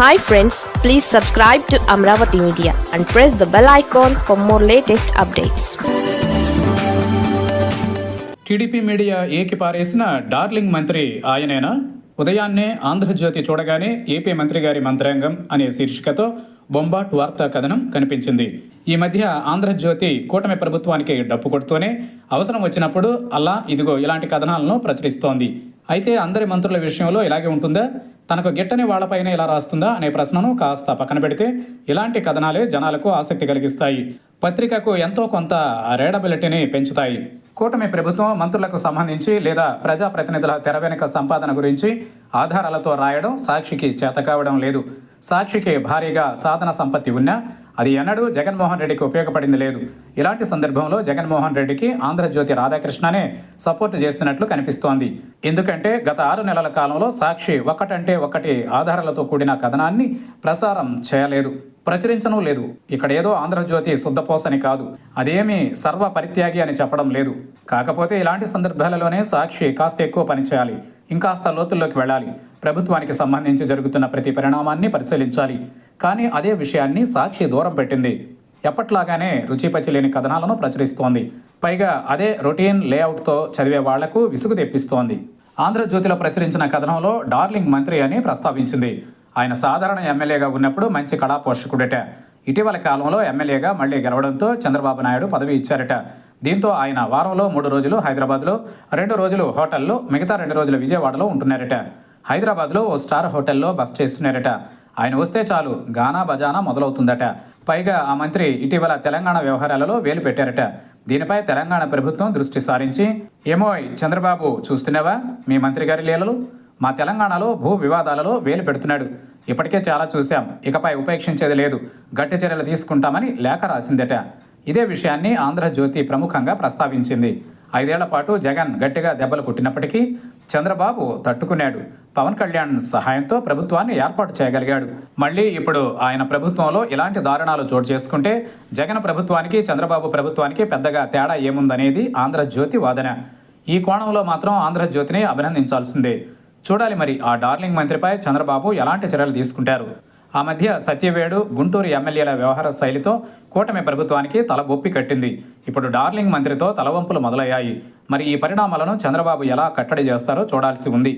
Hi friends please subscribe to Amaravati media and press the bell icon for more latest updates TDP media ఏకి పారేసిన darling మంత్రి ఆయనేనా? ఉదయాన్నే ఆంధ్రజ్యోతి చూడగానే AP మంత్రి గారి మంత్రాంగం అనే శీర్షికతో బొంబాట్ వార్తా కథనం కనిపించింది. ఈ మధ్య ఆంధ్రజ్యోతి కూటమి ప్రభుత్వానికి డప్పు కొడుతూనే అవసరం వచ్చినప్పుడు అలా ఇదిగో ఇలాంటి కథనాలను ప్రచురిస్తోంది. అయితే అందరి మంత్రుల విషయంలో ఇలాగే ఉంటుందా? తనకు గిట్టని వాళ్ళపైన ఇలా రాస్తుందా అనే ప్రశ్నను కాస్త పక్కన పెడితే ఇలాంటి కథనాలే జనాలకు ఆసక్తి కలిగిస్తాయి. పత్రికకు ఎంతో కొంత రేడబిలిటీని పెంచుతాయి. కూటమి ప్రభుత్వం మంత్రులకు సంబంధించి లేదా ప్రజాప్రతినిధుల తెర వెనుక సంపాదన గురించి ఆధారాలతో రాయడం సాక్షికి చేత కావడం లేదు. సాక్షికి భారీగా సాధన సంపత్తి ఉన్నా అది ఎన్నడూ జగన్మోహన్ రెడ్డికి ఉపయోగపడింది లేదు. ఇలాంటి సందర్భంలో జగన్మోహన్ రెడ్డికి ఆంధ్రజ్యోతి రాధాకృష్ణనే సపోర్ట్ చేస్తున్నట్లు కనిపిస్తోంది. ఎందుకంటే గత ఆరు నెలల కాలంలో సాక్షి ఒకటంటే ఒకటి ఆధారాలతో కూడిన కథనాన్ని ప్రసారం చేయలేదు. ప్రచురించను లేదు. ఇక్కడ ఏదో ఆంధ్రజ్యోతి శుద్ధపోసని కాదు. అదేమీ సర్వ పరిత్యాగి అని చెప్పడం లేదు. కాకపోతే ఇలాంటి సందర్భాలలోనే సాక్షి కాస్త ఎక్కువ పనిచేయాలి ఇంకాస్త లోతుల్లోకి వెళ్ళాలి. ప్రభుత్వానికి సంబంధించి జరుగుతున్న ప్రతి పరిణామాన్ని పరిశీలించాలి. కానీ అదే విషయాన్ని సాక్షి దూరం పెట్టింది. ఎప్పట్లాగానే రుచిపచి లేని కథనాలను ప్రచురిస్తోంది. పైగా అదే రొటీన్ లేఅవుట్తో చదివే వాళ్ళకు విసుగు తెప్పిస్తోంది. ఆంధ్రజ్యోతిలో ప్రచురించిన కథనంలో డార్లింగ్ మంత్రి అని ప్రస్తావించింది. ఆయన సాధారణ ఎమ్మెల్యేగా ఉన్నప్పుడు మంచి కళా పోషకుడట ఇటీవల కాలంలో ఎమ్మెల్యేగా మళ్ళీ గెలవడంతో చంద్రబాబు నాయుడు పదవి ఇచ్చారట. దీంతో ఆయన వారంలో మూడు రోజులు హైదరాబాద్లో రెండు రోజులు హోటల్లో మిగతా రెండు రోజులు విజయవాడలో ఉంటున్నారట. హైదరాబాద్లో ఓ స్టార్ హోటల్లో బస్ చేస్తున్నారట. ఆయన వస్తే చాలు గానా బజానా మొదలవుతుందట. పైగా ఆ మంత్రి ఇటీవల తెలంగాణ వ్యవహారాలలో వేలు పెట్టారట. దీనిపై తెలంగాణ ప్రభుత్వం దృష్టి సారించి ఏమోయ్ చంద్రబాబు చూస్తున్నావా? మీ మంత్రి గారి లీలలు? మా తెలంగాణలో భూ వివాదాలలో వేలు పెడుతున్నాడు. ఇప్పటికే చాలా చూశాం. ఇకపై ఉపేక్షించేది లేదు. గట్టి చర్యలు తీసుకుంటామని లేఖ రాసిందట. ఇదే విషయాన్ని ఆంధ్రజ్యోతి ప్రముఖంగా ప్రస్తావించింది. ఐదేళ్ళ పాటు జగన్ గట్టిగా దెబ్బలు కొట్టినప్పటికీ చంద్రబాబు తట్టుకున్నాడు. పవన్ కళ్యాణ్ సహాయంతో ప్రభుత్వాన్ని ఏర్పాటు చేయగలిగాడు. మళ్ళీ ఇప్పుడు ఆయన ప్రభుత్వంలో ఇలాంటి దారుణాలు చోటు చేసుకుంటే జగన్ ప్రభుత్వానికి చంద్రబాబు ప్రభుత్వానికి పెద్దగా తేడా ఏముందనేది ఆంధ్రజ్యోతి వాదన. ఈ కోణంలో మాత్రం ఆంధ్రజ్యోతిని అభినందించాల్సిందే. చూడాలి మరి ఆ డార్లింగ్ మంత్రిపై చంద్రబాబు ఎలాంటి చర్యలు తీసుకుంటారు? ఆ మధ్య సత్యవేడు గుంటూరు ఎమ్మెల్యేల వ్యవహార శైలితో కూటమి ప్రభుత్వానికి తల బొప్పి కట్టింది. ఇప్పుడు డార్లింగ్ మంత్రితో తలవంపులు మొదలయ్యాయి. మరి ఈ పరిణామాలను చంద్రబాబు ఎలా కట్టడి చేస్తారో చూడాల్సి ఉంది.